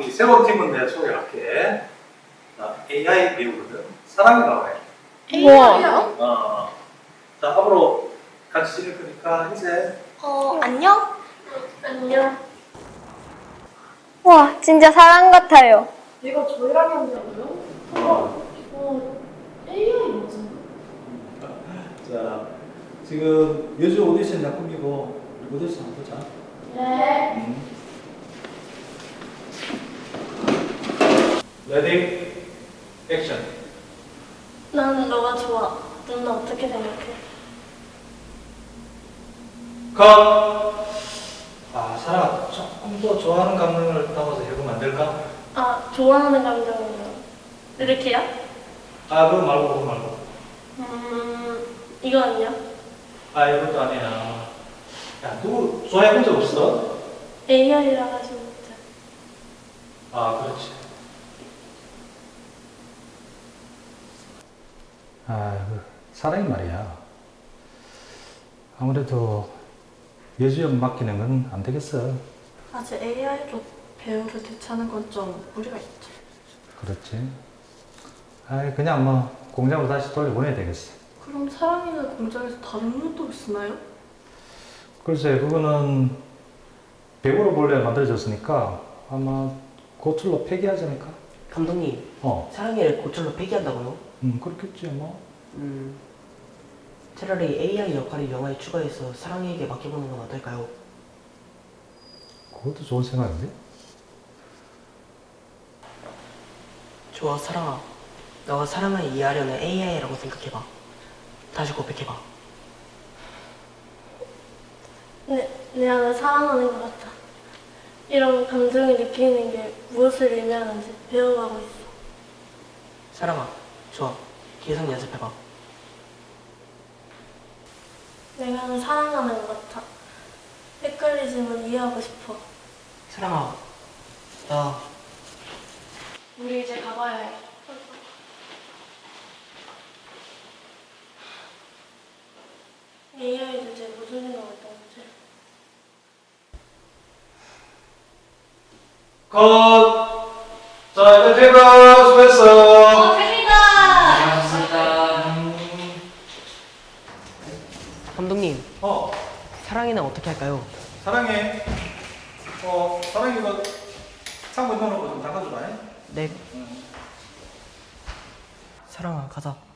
우리 세번 팀은 내가 소개할게. 자, AI 배우거든. 사랑이 나와요. AI요? 어. 자, 앞으로 같이 지낼 거니까 이제 어, 안녕? 안녕. 와, 진짜 사람 같아요. 얘가 저희랑 한다고요? 어. 어, AI 맞아? 자, 지금 요즘 오디션 약품이고 우리 오디션 한번 보자. 네. 음. 레디 액션. 난 너가 좋아. 넌나 어떻게 생각해? 컷. 아, 사람 조금 더 좋아하는 감정을 담아서 해보면 안 될까? 아, 좋아하는 감정이요. 이렇게요? 아, 그거 말고 그거 말고. 음, 이거는요? 아, 이것도 아니야. 야, 누구 좋아해 본 적 없어? AI라 가지고 진짜. 아, 그렇지. 아, 그 사랑이 말이야. 아무래도 여주역 맡기는 건 안 되겠어. 아직 AI로 배우를 대체하는 건 좀 무리가 있죠. 그렇지. 아, 그냥 뭐 공장으로 다시 돌려보내야 되겠어. 그럼 사랑이는 공장에서 다른 운동을 쓰나요? 글쎄, 그거는 배우로 본래 만들어졌으니까 아마 고출로 폐기하지 않을까? 감독님, 어, 사랑이를 고철로 폐기한다고요? 음, 그렇겠지 뭐. 음, 차라리 AI 역할을 영화에 추가해서 사랑이에게 맡겨보는 건 어떨까요? 그것도 좋은 생각인데? 좋아, 사랑아. 너가 사랑을 이해하려는 AI라고 생각해봐. 다시 고백해봐. 네, 내가 널 사랑하는 것 같아. 이런 감정을 느끼는 게 무엇을 의미하는지 배워가고 있어. 사랑아, 좋아. 계속 연습해봐. 내가 널 사랑하는 것 같아. 헷갈리지만 이해하고 싶어. 사랑아, 나 우리 이제 가봐야 해. AI도 이제 무슨 생각을 떠는지. 컷! 자, 이제 퇴근 수고했어. 감독님, 어, 사랑이는 어떻게 할까요? 사랑해. 어, 사랑이 이거 창문 넣어놓고 좀 닦아줘라. 잉? 네, 응. 사랑아, 가자.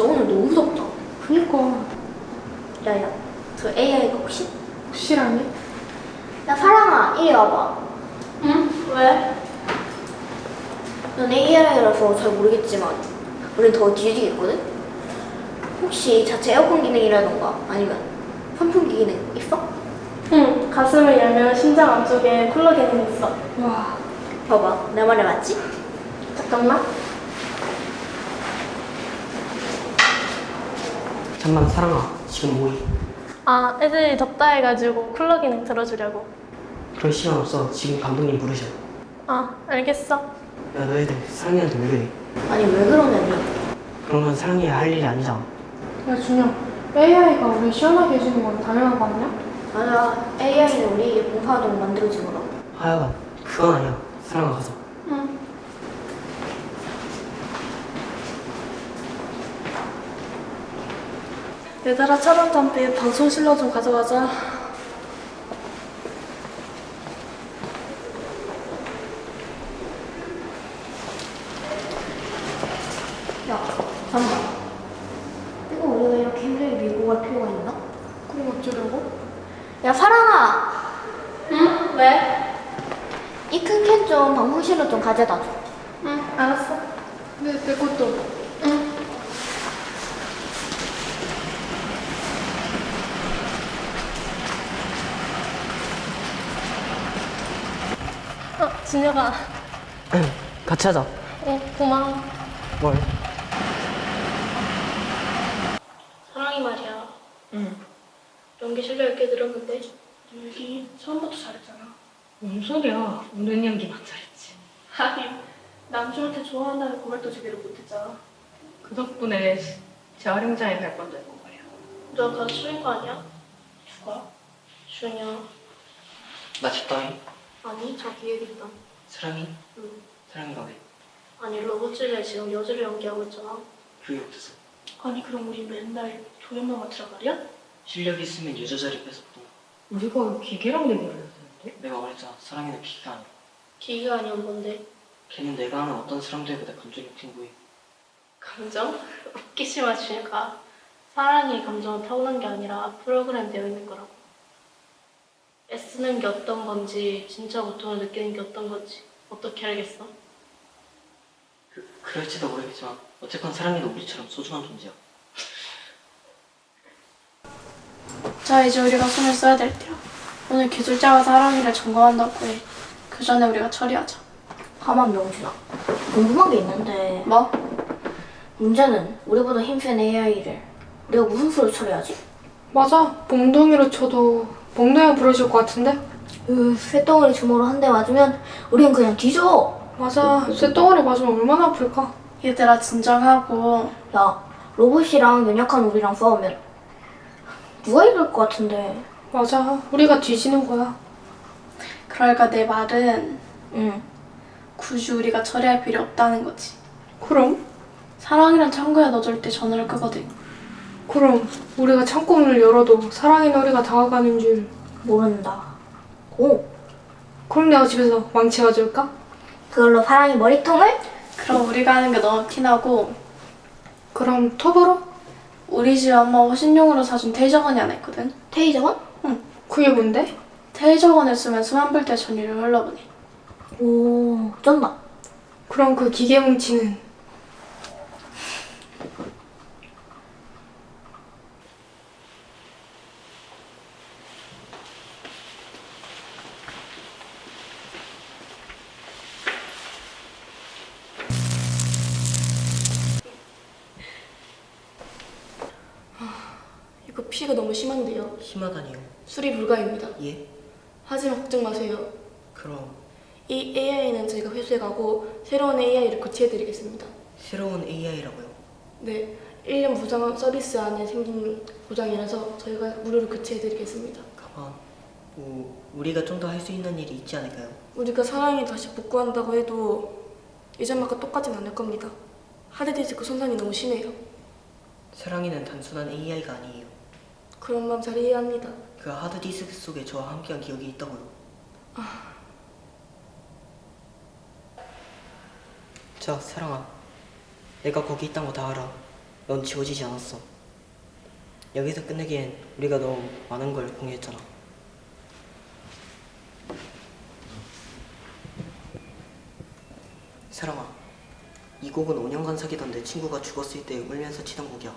진짜 오늘 너무 덥다. 그니까 야야, 저 AI가 혹시? 혹시라니? 야, 사랑아, 이리 와봐. 응? 왜? 넌 AI라서 잘 모르겠지만, 우린 더 뒤지겠거든? 혹시 자체 에어컨 기능이라던가, 아니면 선풍기 기능 있어? 응, 가슴을 열면 심장 안쪽에 쿨러 기능이 있어. 와 봐봐, 내 말이 맞지? 잠깐만. 잠만, 사랑아. 지금 뭐해? 아, 애들이 덥다 해가지고 쿨러 기능 들어주려고. 그럴 시간 없어. 지금 감독님 부르셔. 아, 알겠어. 야, 너희들 사랑이한테 왜 그래? 아니, 왜 그러냐니? 그런 건 사랑이가 할 일이 아니잖아. 야 준영 AI가 우리 시원하게 해주는 건 당연한 거 아니야? 맞아, AI는 우리에게 공포하도록 만들어진 거라. 하여간, 그건 아니야. 사랑아, 가자. 응. 얘들아, 촬영 잠비 방송실로 좀 가져가자. 야, 잠깐만. 이거 우리가 이렇게 힘들게 밀고 갈 필요가 있나? 그럼 어쩌려고? 야, 사랑아! 응? 왜? 이 큰 캔 좀 방송실로 좀 가져다 줘. 응, 알았어. 내, 내 것도 어, 진혁아. 같이 하자. 어, 고마워. 뭘? 사랑이 말이야. 응. 연기 실력 있게 들었는데 연기 처음부터 잘했잖아. 뭔 소리야? 우는 연기만 잘했지. 아니 남주한테 좋아한다는 고백도 제대로 못했잖아. 그 덕분에 재활용장에 갈 말이야. 너 가르치는 거 아니야? 누가? 나 집다잉 아니 저 있다. 사랑이? 응. 사랑이가 왜? 아니 로봇질에 지금 여주를 연기하고 있잖아. 그게 어때서? 아니 그럼 우리 맨날 조연만 맡으란 말이야? 실력 있으면 유저 자리 뺏어도 우리가 기계랑 얘기를 해야 되는데? 내가 말했잖아 사랑이는 기가 아니야 기가 아니면 뭔데? 걔는 내가 아는 어떤 사람들보다 감정이 풍부해 감정? 웃기지 마 준이가. 사랑이 감정은 타고난 게 아니라 프로그램 되어 있는 거라고. 애쓰는 게 어떤 건지 진짜 고통을 느끼는 게 어떤 건지 어떻게 알겠어? 그, 그럴지도 모르겠지만 어쨌건 사랑이는 우리처럼 소중한 존재야 자, 이제 우리가 손을 써야 될 때야. 오늘 기술자가 사랑이를 점검한다고 해. 그 전에 우리가 처리하자. 가만 명준아. 궁금한 게 있는데 뭐? 문제는 우리보다 힘센 AI를 우리가 무슨 수로 처리하지? 맞아. 몽둥이로 쳐도 몽둥이가 부러질 것 같은데? 으, 쇳덩어리 주먹으로 한 대 맞으면 우린 그냥 뒤져. 맞아. 쇳덩어리 맞으면 얼마나 아플까? 얘들아, 진정하고. 야, 로봇이랑 연약한 우리랑 싸우면 누가 이길 것 같은데? 맞아. 우리가 뒤지는 거야. 그러니까 내 말은 응. 굳이 우리가 처리할 필요 없다는 거지. 그럼? 사랑이란 창고에 넣어줄 때 전화를 끄거든. 그럼 우리가 창고 문을 열어도 사랑이는 우리가 다가가는 줄. 모른다. 오, 그럼 내가 집에서 망치 가져올까? 그걸로 사랑이 머리통을? 그럼 우리가 하는 게 너무 티나고. 그럼 톱으로? 우리 집 엄마가 신용으로 사준 테이저건이 하나 있거든. 테이저건? 응. 그게 뭔데? 테이저건을 쓰면 수만 불대 전류를 흘러보내. 오, 쩐다. 그럼 그 기계 뭉치는 피가 너무 심한데요. 심하다니요 수리 불가입니다. 예? 하지만 걱정 마세요. 그럼 이 AI는 저희가 회수해가고 새로운 AI를 교체해드리겠습니다. 새로운 AI라고요? 네, 1년 보장 서비스 안에 생긴 보장이라서 저희가 무료로 교체해드리겠습니다. 가만 뭐 우리가 좀 더 할 수 있는 일이 있지 않을까요? 우리가 사랑이 다시 복구한다고 해도 예전만과 똑같진 않을 겁니다. 하드디스크 손상이 너무 심해요. 사랑이는 단순한 AI가 아니에요 그런 마음 잘 이해합니다. 그 하드디스크 속에 저와 함께한 기억이 있다고요? 자 사랑아. 내가 거기 있단 거다 알아. 넌 지워지지 않았어. 여기서 끝내기엔 우리가 너무 많은 걸 공유했잖아. 사랑아 이 곡은 5년간 사귀던 내 친구가 죽었을 때 울면서 치던 곡이야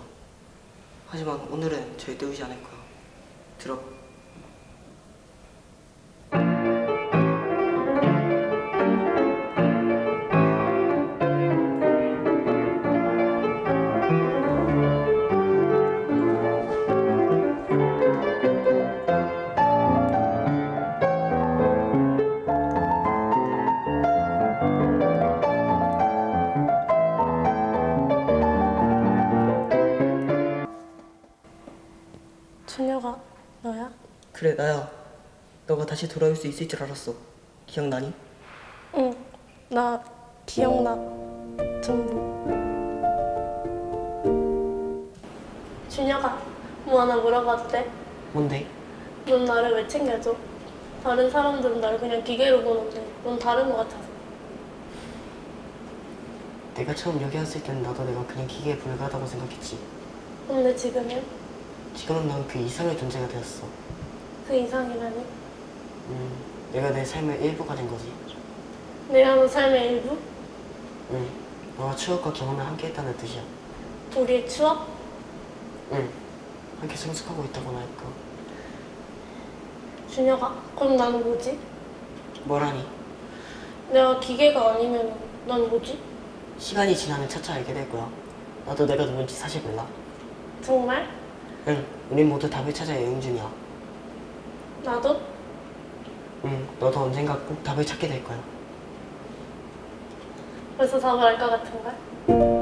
하지만 오늘은 절대 울지 않을 거야. 들어 그래 나야 너가 다시 돌아올 수 있을 줄 알았어 기억나니? 응, 나 기억나. 전부. 준혁아, 뭐 하나 물어봐도 돼? 뭔데? 넌 나를 왜 챙겨줘? 다른 사람들은 나를 그냥 기계로 보는데 넌 다른 것 같아서. 내가 처음 여기 왔을 때는 나도 내가 그냥 기계에 불과하다고 생각했지 근데 지금은 지금은 넌그 이상의 존재가 되었어 그 이상이라니? 음, 내가 내 삶의 일부가 된 거지 내가 너 삶의 일부? 응 너와 추억과 경험을 함께 했다는 뜻이야 우리의 추억? 응 함께 성숙하고 있다고나 할까 준혁아, 그럼 나는 뭐지? 뭐라니 내가 기계가 아니면 넌 뭐지? 시간이 지나면 차차 알게 될 거야 나도 내가 누군지 사실 몰라 정말? 응, 우린 모두 답을 찾아 여행 중이야. 나도? 응, 너도 언젠가 꼭 답을 찾게 될 거야. 벌써 답을 알 것 같은걸?